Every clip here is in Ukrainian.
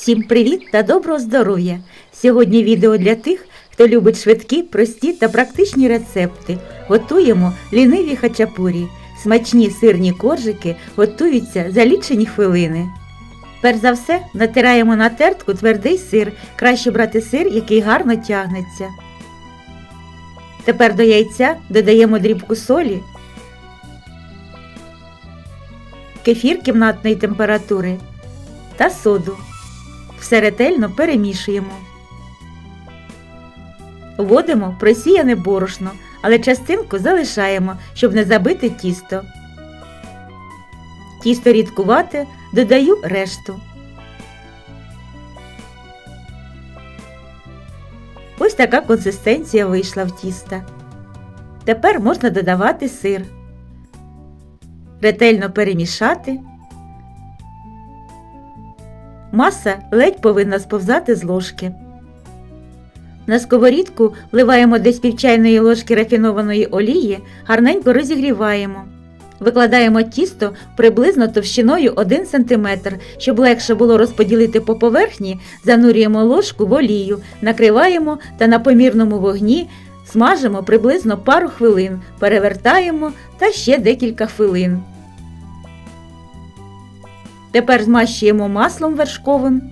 Всім привіт та доброго здоров'я! Сьогодні відео для тих, хто любить швидкі, прості та практичні рецепти. Готуємо ліниві хачапурі. Смачні сирні коржики готуються за лічені хвилини. Перш за все натираємо на тертку твердий сир. Краще брати сир, який гарно тягнеться. Тепер до яйця додаємо дрібку солі, кефір кімнатної температури та соду. Все ретельно перемішуємо. Вводимо просіяне борошно, але частинку залишаємо, щоб не забити тісто. Тісто рідкувате, додаю решту. Ось така консистенція вийшла в тіста. Тепер можна додавати сир. Ретельно перемішати. Маса ледь повинна сповзати з ложки. На сковорідку вливаємо десь півчайної ложки рафінованої олії, гарненько розігріваємо. Викладаємо тісто приблизно товщиною 1 см, щоб легше було розподілити по поверхні, занурюємо ложку в олію, накриваємо та на помірному вогні смажимо приблизно пару хвилин, перевертаємо та ще декілька хвилин. Тепер змащуємо маслом вершковим,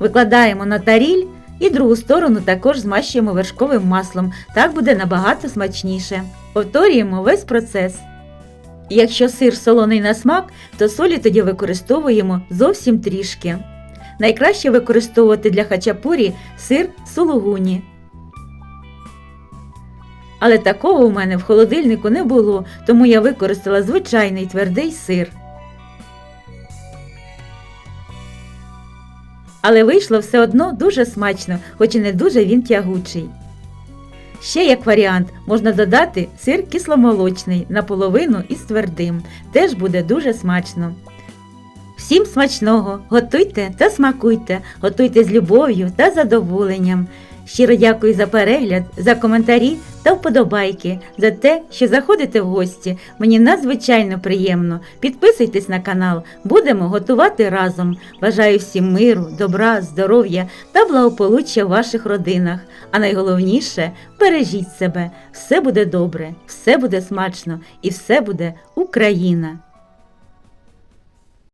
викладаємо на таріль і другу сторону також змащуємо вершковим маслом. Так буде набагато смачніше. Повторюємо весь процес. Якщо сир солоний на смак, то солі тоді використовуємо зовсім трішки. Найкраще використовувати для хачапурі сир сулугуні. Але такого у мене в холодильнику не було, тому я використала звичайний твердий сир. Але вийшло все одно дуже смачно, хоч і не дуже він тягучий. Ще як варіант можна додати сир кисломолочний наполовину із твердим. Теж буде дуже смачно. Всім смачного! Готуйте та смакуйте, готуйте з любов'ю та задоволенням. Щиро дякую за перегляд, за коментарі та вподобайки, за те, що заходите в гості. Мені надзвичайно приємно. Підписуйтесь на канал, будемо готувати разом. Бажаю всім миру, добра, здоров'я та благополуччя в ваших родинах. А найголовніше бережіть себе. Все буде добре, все буде смачно і все буде Україна!